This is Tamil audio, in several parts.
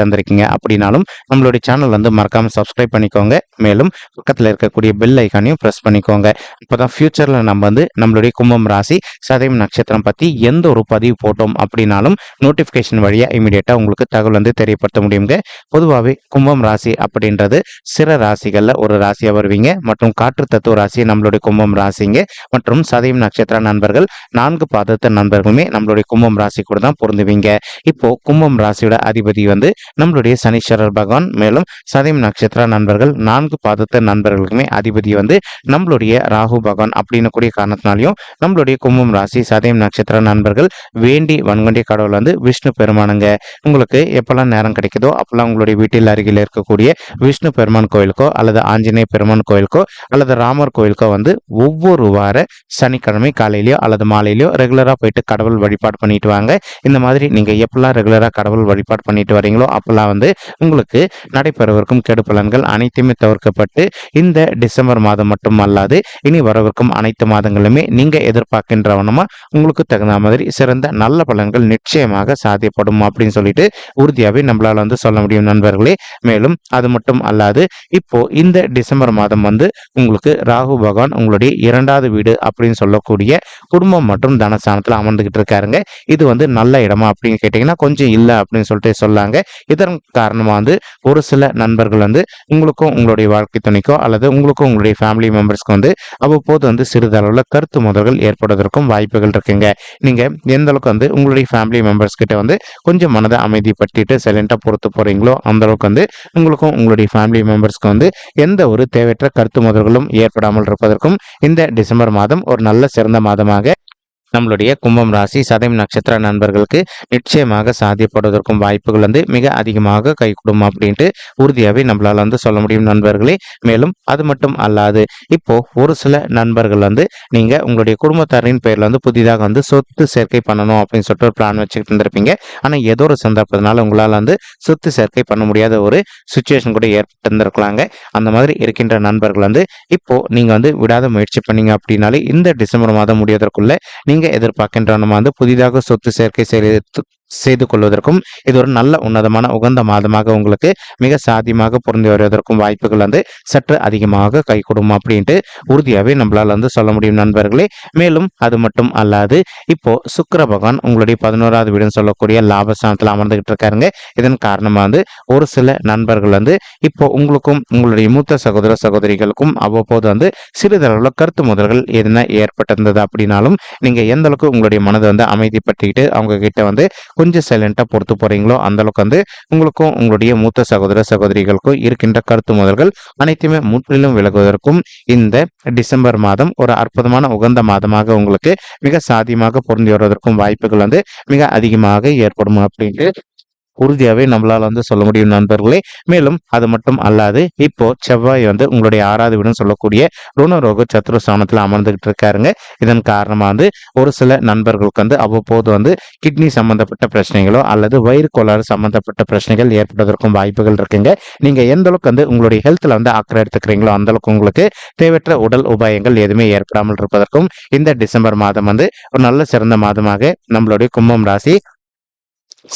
தந்திருக்கீங்க அப்படின்னாலும் நம்மளுடைய சேனல் வந்து மறக்காம சப்ஸ்கிரைப் பண்ணிக்கோங்க. மேலும் பக்கத்தில் இருக்கக்கூடிய பெல் ஐக்கானையும் ப்ரெஸ் பண்ணிக்கோங்க. இப்போதான் ஃபியூச்சரில் நம்ம வந்து நம்மளுடைய கும்பம் ராசி சதயம் நட்சத்திரம் பற்றி எந்த ஒரு பதிவு போட்டோம் அப்படின்னாலும் நோட்டிஃபிகேஷன் வழியாக இமீடியட்டாக உங்களுக்கு தகவல் வந்து தெரியப்படுத்த முடியுங்க. பொதுவாகவே கும்பம் ராசி அப்படின்றது சிற ராசிகளில் ஒரு ராசியாக வருவீங்க. மற்றும் காற்று தத்துவ ராசி நம்மளுடைய கும்பம் ராசிங்க. மற்றும் சதயம் நட்சத்திர நண்பர்கள் நான்கு பாதத்த நண்பர்களுமே நம்மளுடைய கும்பம் ராசி கூட தான் பொருந்துவீங்க. இப்போ கும்பம் ராசியோட அதிபதி வந்து நம்மளுடைய சனீஸ்வரர் பகவான். மேலும் சதயம் நட்சத்திர நண்பர்கள் நான்கு பாதத்த நண்பர்களுக்குமே அதிபதி வந்து நம்மளுடைய ராகு பகவான் அப்படின்னு கூடிய காரணத்தினாலையும் நம்மளுடைய கும்பம் ராசி சதயம் நட்சத்திர நண்பர்கள் வேண்டி வன்கொண்டிய கடவுள் வந்து விஷ்ணு பெருமானுங்க. உங்களுக்கு எப்பெல்லாம் நேரம் கிடைக்குதோ அப்பெல்லாம் உங்களுடைய வீட்டில் அருகில் இருக்கக்கூடிய விஷ்ணு பெருமான் கோயிலுக்கோ அல்லது ஆஞ்சநேய பெருமான் கோயிலுக்கோ அல்லது ராமர் கோயிலுக்கோ வந்து ஒவ்வொரு வார சனிக்கிழமை காலையிலயோ அல்லது மாலையிலயோ ரெகுலராக போயிட்டு கடவுள் வழிபாடு பண்ணிட்டு வாங்க. இந்த மாதிரி நீங்கள் எப்பெல்லாம் ரெகுலராக கடவுள் வழிபாடு பண்ணிட்டு வரீங்களோ அப்பெல்லாம் வந்து உங்களுக்கு நடைபெறவிருக்கும் கெடு பலன்கள் அனைத்துமே தவிர்க்கப்பட்டு இந்த டிசம்பர் மாதம் மட்டும் அல்லாது இனி வரவிருக்கும் அனைத்து மாதங்களுமே நீங்கள் எதிர்பார்க்கின்றவனமா உங்களுக்கு தகுந்த மாதிரி சிறந்த நல்ல பலன்கள் நிச்சயமாக சாத்தியப்படும் அப்படின்னு சொல்லிட்டு உறுதியாகவே நம்மளால் வந்து சொல்ல முடியும் நண்பர்களே. மேலும் அது மட்டும் அல்லாது இப்போ இந்த டிசம்பர் மாதம் வந்து உங்களுக்கு ராகு பகவான் உங்களுடைய இரண்டாவது வீடு அப்படின்னு சொல்லக்கூடிய குடும்பம் மற்றும் தனஸ்தானத்தில் அமர்ந்துகிட்டு இருக்காருங்க. இது வந்து நல்ல இடமா அப்படின்னு கேட்டிங்கன்னா கொஞ்சம் இல்லை அப்படின்னு சொல்லிட்டு சொல்லாங்க. இதன் காரணமாக வந்து ஒரு சில நண்பர்கள் வந்து உங்களுக்கும் உங்களுடைய வாழ்க்கை துணைக்கோ அல்லது உங்களுக்கும் உங்களுடைய ஃபேமிலி மெம்பர்ஸ்க்கு வந்து அவ்வப்போது வந்து சிறிதளவில் கருத்து முதல்கள் ஏற்படுவதற்கும் வாய்ப்புகள் இருக்குங்க. நீங்கள் எந்த அளவுக்கு வந்து உங்களுடைய ஃபேமிலி மெம்பர்ஸ் கிட்ட வந்து கொஞ்சம் மனதை அமைதிப்படுத்திட்டு சைலண்டாக பொறுத்து போகிறீங்களோ அந்த அளவுக்கு வந்து உங்களுக்கும் உங்களுடைய ஃபேமிலி மெம்பர்ஸ்க்கு வந்து எந்த ஒரு தேவையற்ற கருத்து முதல்களும் ஏற்படாமல் இருப்பதற்கும் இந்த டிசம்பர் மாதம் ஒரு நல்ல சிறந்த மாதமாக நம்மளுடைய கும்பம் ராசி சதயம் நட்சத்திர நண்பர்களுக்கு நிச்சயமாக சாத்தியப்படுவதற்கும் வாய்ப்புகள் வந்து மிக அதிகமாக கைகூடும் அப்படின்ட்டு உறுதியாகவே நம்மளால் வந்து சொல்ல முடியும் நண்பர்களே. மேலும் அது மட்டும் அல்லாது இப்போ ஒரு சில நண்பர்கள் வந்து நீங்க உங்களுடைய குடும்பத்தாரின் பேர்ல வந்து புதிதாக வந்து சொத்து சேர்க்கை பண்ணணும் அப்படின்னு சொல்லிட்டு ஒரு பிளான் வச்சுக்கிட்டு இருந்திருப்பீங்க. ஆனால் ஏதோ ஒரு சந்தர்ப்பத்தினால உங்களால் வந்து சொத்து சேர்க்கை பண்ண முடியாத ஒரு சுச்சுவேஷன் கூட ஏற்பட்டு இருந்திருக்கலாங்க அந்த மாதிரி இருக்கின்ற நண்பர்கள் வந்து இப்போ நீங்க வந்து விடாத முயற்சி பண்ணீங்க அப்படின்னாலே இந்த டிசம்பர் மாதம் முடிவதற்குள்ள நீங்க எதிர்பார்க்கின்ற நம்ம வந்து புதிதாக சொத்து சேர்க்கை செய்து செய்து கொள்வதற்கும் இது ஒரு நல்ல உன்னதமான உகந்த மாதமாக உங்களுக்கு மிக சாத்தியமாக பொருந்தி வருவதற்கும் வாய்ப்புகள் வந்து சற்று அதிகமாக கைகூடும் அப்படின்ட்டு உறுதியாகவே நம்மளால் வந்து சொல்ல முடியும் நண்பர்களே. மேலும் அது மட்டும் அல்லாது இப்போ சுக்கர பகவான் உங்களுடைய பதினோராவது வீடுன்னு சொல்லக்கூடிய லாபஸ்தானத்தில் அமர்ந்துகிட்டு இருக்காருங்க. இதன் காரணமாக வந்து ஒரு சில நண்பர்கள் வந்து இப்போ உங்களுக்கும் உங்களுடைய மூத்த சகோதர சகோதரிகளுக்கும் அவ்வப்போது வந்து சிறிதளவில் கருத்து முதல்கள் எதுனா ஏற்பட்டிருந்தது அப்படின்னாலும் நீங்கள் எந்த அளவுக்கு உங்களுடைய மனதை வந்து அமைதிப்படுத்திக்கிட்டு அவங்க கிட்ட வந்து கொஞ்சம் சைலண்டாக பொறுத்து போகிறீங்களோ அந்தளவுக்கு வந்து உங்களுக்கும் உங்களுடைய மூத்த சகோதர சகோதரிகளுக்கும் இருக்கின்ற கருத்து முதல்கள் அனைத்துமே முற்றிலும் விலகுவதற்கும் இந்த டிசம்பர் மாதம் ஒரு அற்புதமான உகந்த மாதமாக உங்களுக்கு மிக சாதியமாக பொருந்தி வருவதற்கும் வாய்ப்புகள் வந்து மிக அதிகமாக ஏற்படும் அப்படின்ட்டு உறுதியாகவே நம்மளால் வந்து சொல்ல முடியும் நண்பர்களே. மேலும் அது மட்டும் அல்லாது இப்போ செவ்வாய் வந்து உங்களுடைய ஆறாவது வீடுன்னு சொல்லக்கூடிய ருணரோக சத்ரு ஸ்தானத்தில் அமர்ந்துகிட்டு இருக்காருங்க. இதன் காரணமாக வந்து ஒரு சில நண்பர்களுக்கு வந்து அவ்வப்போது வந்து கிட்னி சம்பந்தப்பட்ட பிரச்சனைகளோ அல்லது வயிறு கோளாறு சம்பந்தப்பட்ட பிரச்சனைகள் ஏற்படுவதற்கும் வாய்ப்புகள் இருக்குங்க. நீங்க எந்த அளவுக்கு வந்து உங்களுடைய ஹெல்த்ல வந்து அக்கறை எடுத்துக்கிறீங்களோ அந்த அளவுக்கு உங்களுக்கு தேவையற்ற உடல் உபாயங்கள் எதுவுமே ஏற்படாமல் இருப்பதற்கும் இந்த டிசம்பர் மாதம் வந்து ஒரு நல்ல சிறந்த மாதமாக நம்மளுடைய கும்பம் ராசி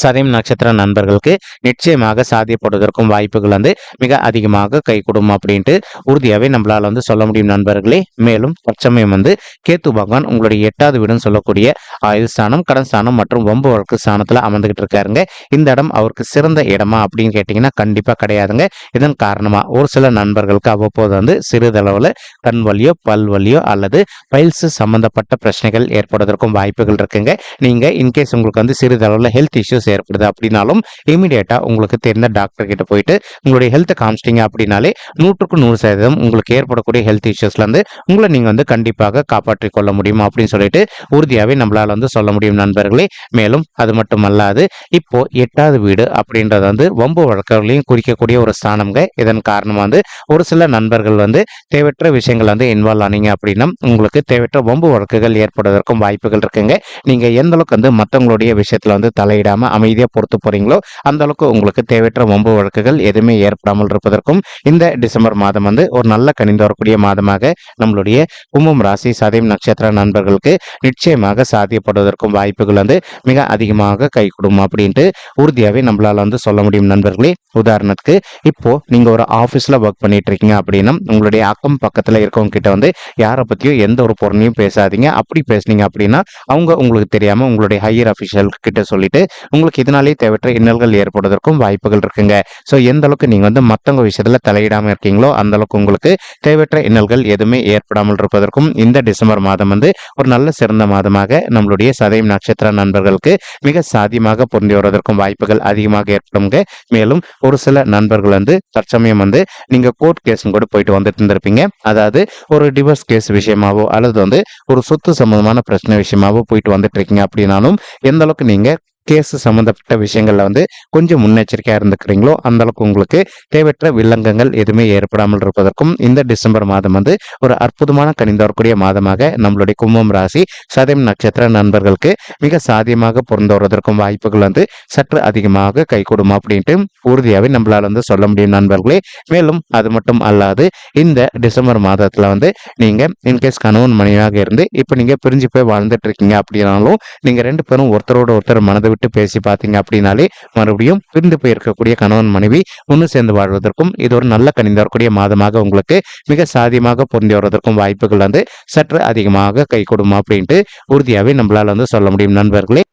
சதயம் நட்சத்திர நண்பர்களுக்கு நிச்சயமாக சாத்தியப்படுவதற்கும் வாய்ப்புகள் வந்து மிக அதிகமாக கைகூடும் அப்படின்ட்டு உறுதியாகவே நம்மளால் வந்து சொல்ல முடியும் நண்பர்களே. மேலும் தற்சமயம் வந்து கேத்து பகவான் உங்களுடைய எட்டாவது வீடுன்னு சொல்லக்கூடிய ஆயுள் ஸ்தானம் கடன் ஸ்தானம் மற்றும் வம்பு வழக்கு ஸ்தானத்தில் அமர்ந்துகிட்டு இருக்காருங்க. இந்த இடம் அவருக்கு சிறந்த இடமா அப்படின்னு கேட்டிங்கன்னா கண்டிப்பாக கிடையாதுங்க. இதன் காரணமாக ஒரு சில நண்பர்களுக்கு அவ்வப்போது வந்து சிறிதளவில் கண் வலியோ பல் வலியோ அல்லது பைல்ஸ் சம்பந்தப்பட்ட பிரச்சனைகள் ஏற்படுவதற்கும் வாய்ப்புகள் இருக்குங்க. நீங்கள் இன்கேஸ் உங்களுக்கு வந்து சிறிதளவில் ஹெல்த் இஷ்யூஸ் இஷ்யூஸ் ஏற்படுது அப்படின்னாலும் இமீடியட்டா உங்களுக்கு தெரிந்த டாக்டர் கிட்ட போயிட்டு உங்களுடைய ஹெல்த்தை காமிச்சிட்டிங்க அப்படின்னாலே நூற்றுக்கு நூறு சதவீதம் உங்களுக்கு ஏற்படக்கூடிய ஹெல்த் இஷ்யூஸ்ல இருந்து உங்களை நீங்க வந்து கண்டிப்பாக காப்பாற்றிக் கொள்ள முடியும் அப்படின்னு சொல்லிட்டு உறுதியாகவே நம்மளால வந்து சொல்ல முடியும் நண்பர்களே. மேலும் அது மட்டும் அல்லாது இப்போ எட்டாவது வீடு அப்படின்றது வந்து வம்பு வழக்குகளையும் குறிக்கக்கூடிய ஒரு ஸ்தானம்ங்க. இதன் காரணமா வந்து ஒரு சில நண்பர்கள் வந்து தேவையற்ற விஷயங்கள் வந்து இன்வால்வ் ஆனீங்க அப்படின்னா உங்களுக்கு தேவையற்ற வம்பு வழக்குகள் ஏற்படுவதற்கும் வாய்ப்புகள் இருக்குங்க. நீங்க எந்த அளவுக்கு வந்து மற்றவங்களுடைய விஷயத்துல வந்து தலையிடாம அமைதியாக பொறுத்து போறீங்களோ அந்த அளவுக்கு உங்களுக்கு தேவையற்ற வம்பு வழக்குகள் எதுவுமே ஏற்படாமல் இருப்பதற்கும் இந்த டிசம்பர் மாதம் வந்து ஒரு நல்ல கணிந்து வரக்கூடிய மாதமாக நம்மளுடைய கும்பம் ராசி சதயம் நட்சத்திர நண்பர்களுக்கு நிச்சயமாக சாத்தியப்படுவதற்கும் வாய்ப்புகள் வந்து மிக அதிகமாக கை கொடுக்கும் அப்படின்ட்டு உறுதியாகவே நம்மளால வந்து சொல்ல முடியும் நண்பர்களே. உதாரணத்துக்கு இப்போ நீங்க ஒரு ஆஃபீஸில் ஒர்க் பண்ணிட்டு இருக்கீங்க அப்படின்னா உங்களுடைய அக்கம் பக்கத்தில் இருக்கவங்க கிட்ட வந்து யாரை பற்றியும் எந்த ஒரு பொருளையும் பேசாதீங்க. அப்படி பேசுனீங்க அப்படின்னா அவங்க உங்களுக்கு தெரியாம உங்களுடைய ஹையர் அஃபிஷியல் கிட்ட சொல்லிட்டு உங்களுக்கு இதனாலேயே தேவையற்ற இன்னல்கள் ஏற்படுவதற்கும் வாய்ப்புகள் இருக்குங்க. ஸோ எந்த அளவுக்கு நீங்க வந்து மற்றவங்க விஷயத்துல தலையிடாம இருக்கீங்களோ அந்த அளவுக்கு உங்களுக்கு தேவையற்ற இன்னல்கள் எதுவுமே ஏற்படாமல் இருப்பதற்கும் இந்த டிசம்பர் மாதம் வந்து ஒரு நல்ல சிறந்த மாதமாக நம்மளுடைய சதயம் நட்சத்திர நண்பர்களுக்கு மிக சாதியமாக பொருந்தி வருவதற்கும் வாய்ப்புகள் அதிகமாக ஏற்படுங்க மேலும் ஒரு சில நண்பர்கள் வந்து தற்சமயம் வந்து நீங்க கோர்ட் கேஸும் கூட போயிட்டு வந்துட்டு இருந்திருப்பீங்க. அதாவது ஒரு டிவோர்ஸ் கேஸ் விஷயமாவோ அல்லது வந்து ஒரு சொத்து சம்பந்தமான பிரச்சனை விஷயமாவோ போயிட்டு வந்துட்டு இருக்கீங்க அப்படின்னாலும் எந்த அளவுக்கு நீங்க கேஸ் சம்மந்தப்பட்ட விஷயங்கள்ல வந்து கொஞ்சம் முன்னெச்சரிக்கையா இருந்துக்கிறீங்களோ அந்த அளவுக்கு உங்களுக்கு தேவையற்ற வில்லங்கங்கள் எதுவுமே ஏற்படாமல் இருப்பதற்கும் இந்த டிசம்பர் மாதம் வந்து ஒரு அற்புதமான கணிந்து வரக்கூடிய மாதமாக நம்மளுடைய கும்பம் ராசி சதயம் நட்சத்திர நண்பர்களுக்கு மிக சாதியமாக பொருந்து வருவதற்கும் வாய்ப்புகள் வந்து சற்று அதிகமாக கைகூடும் அப்படின்ட்டு உறுதியாகவே நம்மளால வந்து சொல்ல முடியும் நண்பர்களே. மேலும் அது மட்டும் அல்லாது இந்த டிசம்பர் மாதத்துல வந்து நீங்க இன்கேஸ் கணவன் மனைவியாக இருந்து இப்போ நீங்க பிரிஞ்சு போய் வாழ்ந்துட்டு இருக்கீங்க அப்படின்னாலும் நீங்க ரெண்டு பேரும் ஒருத்தரோட ஒருத்தர் மனதை விட்டு பேசி பார்த்தீங்க அப்படின்னாலே மறுபடியும் பிரிந்து போயிருக்கக்கூடிய கணவன் மனைவி ஒன்று சேர்ந்து வாழ்வதற்கும் இது ஒரு நல்ல கணிந்து வரக்கூடிய மாதமாக உங்களுக்கு மிக சாதியமாக பொருந்தி வருவதற்கும் வாய்ப்புகள் வந்து சற்று அதிகமாக கை கொடுமா அப்படின்ட்டு உறுதியாகவே நம்மளால் வந்து சொல்ல முடியும். நண்பர்களே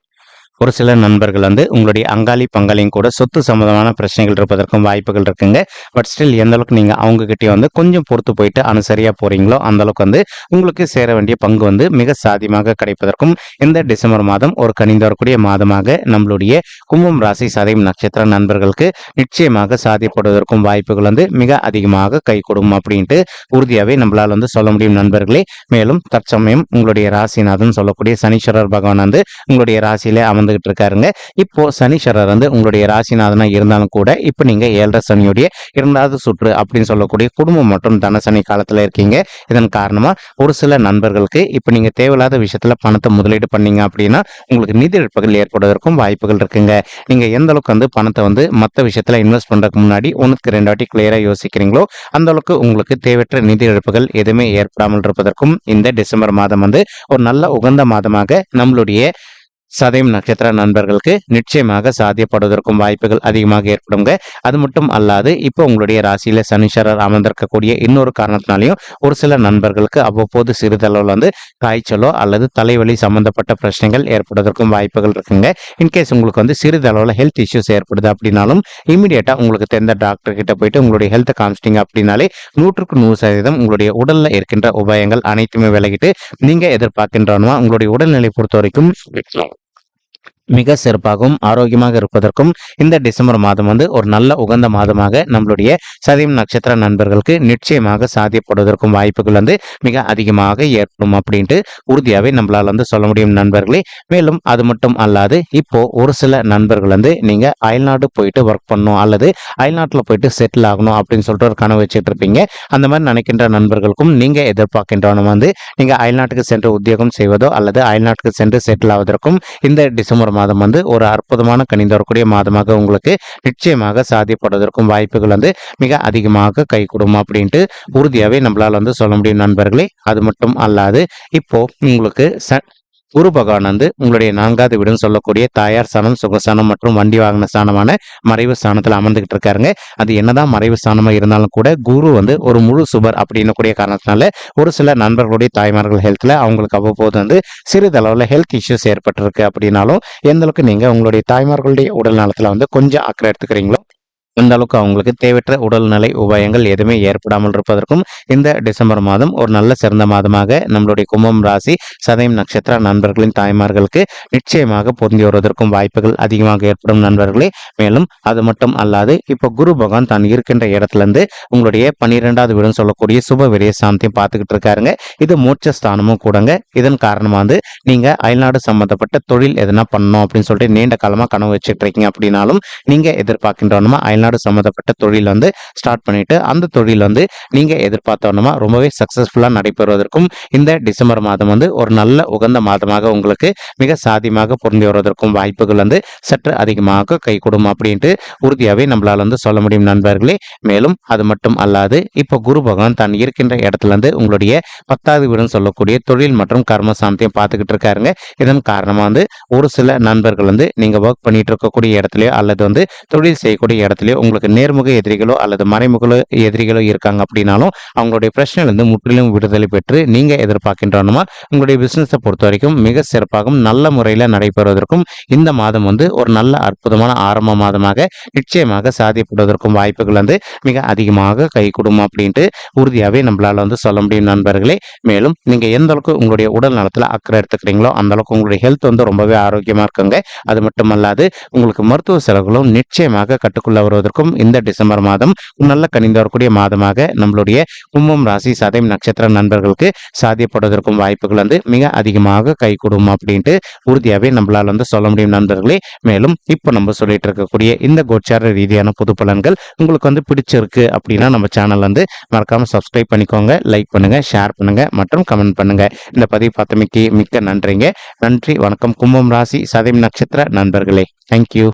ஒரு சில நண்பர்கள் வந்து உங்களுடைய அங்காளி பங்காளியும் கூட சொத்து சம்பந்தமான பிரச்சனைகள் இருப்பதற்கும் வாய்ப்புகள் இருக்குங்க. பட் ஸ்டில் எந்த அளவுக்கு நீங்கள் அவங்க கிட்டே வந்து கொஞ்சம் பொறுத்து போயிட்டு அனுசரியாக போறீங்களோ அந்த அளவுக்கு வந்து உங்களுக்கு சேர வேண்டிய பங்கு வந்து மிக சாதியமாக கிடைப்பதற்கும் இந்த டிசம்பர் மாதம் ஒரு கணிந்து வரக்கூடிய மாதமாக நம்மளுடைய கும்பம் ராசி சதயம் நட்சத்திர நண்பர்களுக்கு நிச்சயமாக சாதியப்படுவதற்கும் வாய்ப்புகள் வந்து மிக அதிகமாக கை கொடுக்கும் அப்படின்ட்டு உறுதியாகவே நம்மளால் வந்து சொல்ல முடியும் நண்பர்களே. மேலும் தற்சமயம் உங்களுடைய ராசிநாதன் சொல்லக்கூடிய சனீஸ்வரர் பகவான் வந்து உங்களுடைய ராசியிலே அமர்ந்து வந்துகிட்டு இருக்காருங்க இப்போ சனீஸ்வரர் வந்து உங்களுடைய ராசிநாதனா இருந்தாலும் கூட இப்போ நீங்க ஏழரை சனியுடைய இரண்டாவது சுற்று அப்படின்னு சொல்லக்கூடிய குடும்பம் மற்றும் தனசனி காலத்துல இருக்கீங்க. இதன் காரணமா ஒரு சில நண்பர்களுக்கு இப்போ நீங்க தேவையில்லாத விஷயத்துல பணத்தை முதலீடு பண்ணீங்க அப்படின்னா உங்களுக்கு நிதி இழப்புகள் ஏற்படுவதற்கும் வாய்ப்புகள் இருக்குங்க. நீங்க எந்த அளவுக்கு வந்து பணத்தை வந்து மற்ற விஷயத்துல இன்வெஸ்ட் பண்றதுக்கு முன்னாடி ஒன்றுக்கு ரெண்டு வாட்டி கிளியரா யோசிக்கிறீங்களோ அந்த அளவுக்கு உங்களுக்கு தேவையற்ற நிதி இழப்புகள் எதுவுமே ஏற்படாமல் இருப்பதற்கும் இந்த டிசம்பர் மாதம் வந்து ஒரு நல்ல உகந்த மாதமாக நம்மளுடைய சதயம் நட்சத்திர நண்பர்களுக்கு நிச்சயமாக சாத்தியப்படுவதற்கும் வாய்ப்புகள் அதிகமாக ஏற்படுங்க. அது மட்டும் அல்லாது இப்போ உங்களுடைய ராசியில சனீஸ்வரர் அமர்ந்திருக்கக்கூடிய இன்னொரு காரணத்தினாலையும் ஒரு சில நண்பர்களுக்கு அவ்வப்போது சிறிதளவில் வந்து காய்ச்சலோ அல்லது தலைவலி சம்பந்தப்பட்ட பிரச்சனைகள் ஏற்படுவதற்கும் வாய்ப்புகள் இருக்குங்க. இன்கேஸ் உங்களுக்கு வந்து சிறிதளவில் ஹெல்த் இஷ்யூஸ் ஏற்படுது அப்படின்னாலும் இமீடியட்டா உங்களுக்கு தெரிந்த டாக்டர் கிட்ட போயிட்டு உங்களுடைய ஹெல்த் காமிச்சிட்டிங்க அப்படின்னாலே நூற்றுக்கு நூறு சதவீதம் உங்களுடைய உடல்ல இருக்கின்ற உபாயங்கள் அனைத்துமே விலகிட்டு நீங்க எதிர்பார்க்கின்றனவா உங்களுடைய உடல்நிலை பொறுத்த வரைக்கும் மிக சிறப்பாகவும் ஆரோக்கியமாக இருப்பதற்கும் இந்த டிசம்பர் மாதம் வந்து ஒரு நல்ல உகந்த மாதமாக நம்மளுடைய சதயம் நட்சத்திர நண்பர்களுக்கு நிச்சயமாக சாத்தியப்படுவதற்கும் வாய்ப்புகள் வந்து மிக அதிகமாக ஏற்படும் அப்படின்ட்டு உறுதியாகவே நம்மளால் வந்து சொல்ல முடியும் நண்பர்களே. மேலும் அது மட்டும் அல்லாது இப்போ ஒரு சில நண்பர்கள் வந்து நீங்க அயல்நாடு போயிட்டு ஒர்க் பண்ணணும் அல்லது அயல்நாட்டில் போயிட்டு செட்டில் ஆகணும் அப்படின்னு சொல்லிட்டு ஒரு கனவு வச்சுட்டு இருப்பீங்க. அந்த மாதிரி நினைக்கின்ற நண்பர்களுக்கும் நீங்க எதிர்பார்க்கின்றவனும் வந்து நீங்க அயல்நாட்டுக்கு சென்று உத்தியோகம் செய்வதோ அல்லது அயல்நாட்டுக்கு சென்று செட்டில் ஆவதற்கும் இந்த டிசம்பர் மாதம் வந்து ஒரு அற்புதமான கணிந்து வரக்கூடிய மாதமாக உங்களுக்கு நிச்சயமாக சாதிப்படுவதற்கும் வாய்ப்புகள் வந்து மிக அதிகமாக கை கொடும் அப்படின்ட்டு உறுதியாகவே நம்மளால் வந்து சொல்ல முடியும் நண்பர்களே. அது மட்டும் அல்லாது இப்போ உங்களுக்கு ச குரு பகவான் வந்து உங்களுடைய நான்காவது வீடுன்னு சொல்லக்கூடிய தாயார் சாணம் சுகஸ்தானம் மற்றும் வண்டி வாகன ஸ்தானமான மறைவு ஸ்தானத்தில் அமர்ந்துகிட்டு இருக்காருங்க. அது என்னதான் மறைவு ஸ்தானமா இருந்தாலும் கூட குரு வந்து ஒரு முழு சுபர் அப்படின்னு கூடிய காரணத்தினால ஒரு சில நண்பர்களுடைய தாய்மார்கள் ஹெல்த்ல அவங்களுக்கு அவ்வப்போது வந்து சிறிதளவில் ஹெல்த் இஷ்யூஸ் ஏற்பட்டிருக்கு அப்படின்னாலும் எந்த அளவுக்கு நீங்க உங்களுடைய தாய்மார்களுடைய உடல் நலத்துல வந்து கொஞ்சம் அக்கறை எடுத்துக்கிறீங்களோ இந்த அளவுக்கு அவங்களுக்கு தேவையற்ற உடல்நிலை உபாயங்கள் எதுவுமே ஏற்படாமல் இருப்பதற்கும் இந்த டிசம்பர் மாதம் ஒரு நல்ல சிறந்த மாதமாக நம்மளுடைய கும்பம் ராசி சதயம் நட்சத்திர நண்பர்களின் தாய்மார்களுக்கு நிச்சயமாக பொருந்தி வருவதற்கும் வாய்ப்புகள் அதிகமாக ஏற்படும் நண்பர்களே. மேலும் அது மட்டும் அல்லாது இப்போ குரு பகவான் தான் இருக்கின்ற இடத்துல இருந்து உங்களுடைய பன்னிரெண்டாவது வீடுன்னு சொல்லக்கூடிய சுப விரய சாந்தியம் பார்த்துக்கிட்டு இருக்காருங்க. இது மூச்ச ஸ்தானமும் கூடங்க. இதன் காரணமாக வந்து நீங்கள் அயல்நாடு சம்மந்தப்பட்ட தொழில் எதனா பண்ணணும் அப்படின்னு சொல்லிட்டு நீண்ட காலமாக கனவு வச்சுட்டு இருக்கீங்க அப்படின்னாலும் நீங்கள் எதிர்பார்க்கின்றவனமா அயல்நாடு சம்மந்தப்பட்ட தொழில் வந்து ஸ்டார்ட் பண்ணிட்டு அந்த தொழில் வந்து நீங்கள் எதிர்பார்த்தவனமா ரொம்பவே சக்ஸஸ்ஃபுல்லாக நடைபெறுவதற்கும் இந்த டிசம்பர் மாதம் வந்து ஒரு நல்ல உகந்த மாதமாக உங்களுக்கு மிக சாதியமாக பொருந்தி வருவதற்கும் வாய்ப்புகள் வந்து சற்று அதிகமாக கை கொடுக்கும் அப்படின்ட்டு உறுதியாகவே நம்மளால் வந்து சொல்ல முடியும் நண்பர்களே. மேலும் அது மட்டும் அல்லாது இப்போ குரு பகவான் தான் இருக்கின்ற இடத்துல இருந்து உங்களுடைய பத்தாவது வீடுன்னு சொல்லக்கூடிய தொழில் மற்றும் கர்ம சாந்தியம் பார்த்துக்கிட்டு இருக்காருங்க இதன் காரணமாக வந்து ஒரு சில நண்பர்கள் வந்து நீங்கள் ஒர்க் பண்ணிட்டு இருக்கக்கூடிய இடத்துலையோ அல்லது வந்து தொழில் செய்யக்கூடிய இடத்துலையோ உங்களுக்கு நேர்முக எதிரிகளோ அல்லது மறைமுக எதிரிகளோ இருக்காங்க அப்படின்னாலும் அவங்களுடைய பிரச்சனையிலிருந்து முற்றிலும் விடுதலை பெற்று நீங்கள் எதிர்பார்க்கின்றோமா உங்களுடைய பிஸ்னஸை பொறுத்த வரைக்கும் மிக சிறப்பாகவும் நல்ல முறையில் நடைபெறுவதற்கும் இந்த மாதம் வந்து ஒரு நல்ல அற்புதமான ஆரம்ப மாதமாக நிச்சயமாக சாதிப்படுவதற்கும் வாய்ப்புகள் வந்து மிக அதிகமாக கைகூடும் அப்படின்ட்டு உறுதியாகவே நம்மளால வந்து சொல்ல முடியும் நண்பர்களே. மேலும் நீங்கள் எந்த அளவுக்கு உங்களுடைய உடல் நலத்தில் அக்கறை எடுத்து அந்த அளவுக்கு உங்களுடைய ஹெல்த் வந்து ரொம்பவே ஆரோக்கியமாக இருக்குங்க. அது மட்டுமல்லாது உங்களுக்கு மருத்துவ செலவுகளும் நிச்சயமாக கட்டுக்குள்ள வருவதற்கும் இந்த டிசம்பர் மாதம் நல்ல கணிந்து வரக்கூடிய மாதமாக நம்மளுடைய கும்பம் ராசி சதயம் நட்சத்திர நண்பர்களுக்கு சாத்தியப்படுவதற்கும் வாய்ப்புகள் வந்து மிக அதிகமாக கை கொடுக்கும் அப்படின்ட்டு உறுதியாகவே நம்மளால் வந்து சொல்ல முடியும் நண்பர்களே. மேலும் இப்போ நம்ம சொல்லிட்டு இருக்கக்கூடிய இந்த கோச்சார ரீதியான புது பலன்கள் உங்களுக்கு வந்து பிடிச்சிருக்கு அப்படின்னா நம்ம சேனல் வந்து மறக்காமல் சப்ஸ்கிரைப் பண்ணிக்கோங்க லைக் பண்ணுங்கள் ஷேர் பண்ணுங்கள் மற்றும் கமெண்ட் பண்ணுங்கள் இந்த பதிவு பார்த்தமைக்கு மிக்க நன்றிங்க. நன்றி வணக்கம். கும்பம் ராசி சதயம் நட்சத்திர நண்பர்களே. தேங்க்யூ